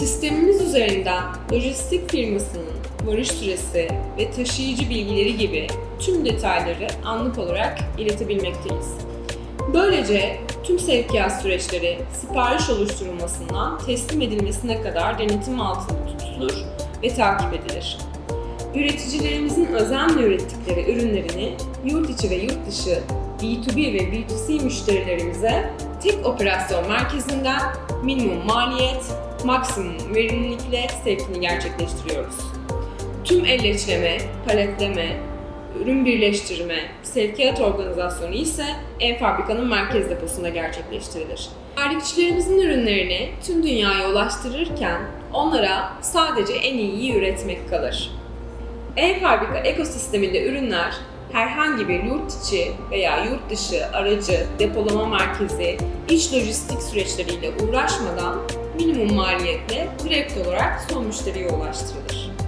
Sistemimiz üzerinden lojistik firmasının varış süresi ve taşıyıcı bilgileri gibi tüm detayları anlık olarak iletebilmekteyiz. Böylece tüm sevkiyat süreçleri sipariş oluşturulmasından teslim edilmesine kadar denetim altında tutulur ve takip edilir. Üreticilerimizin özenle ürettikleri ürünlerini yurt içi ve yurt dışı B2B ve B2C müşterilerimize tek operasyon merkezinden minimum maliyet, maksimum verimlilikle sevkini gerçekleştiriyoruz. Tüm elleçleme, paletleme, ürün birleştirme, sevkiyat organizasyonu ise en fabrikanın merkez deposunda gerçekleştirilir. Tedarikçilerimizin ürünlerini tüm dünyaya ulaştırırken onlara sadece en iyiyi üretmek kalır. E-fabrika ekosisteminde ürünler herhangi bir yurt içi veya yurt dışı aracı, depolama merkezi, iç lojistik süreçleriyle uğraşmadan minimum maliyetle direkt olarak son müşteriye ulaştırılır.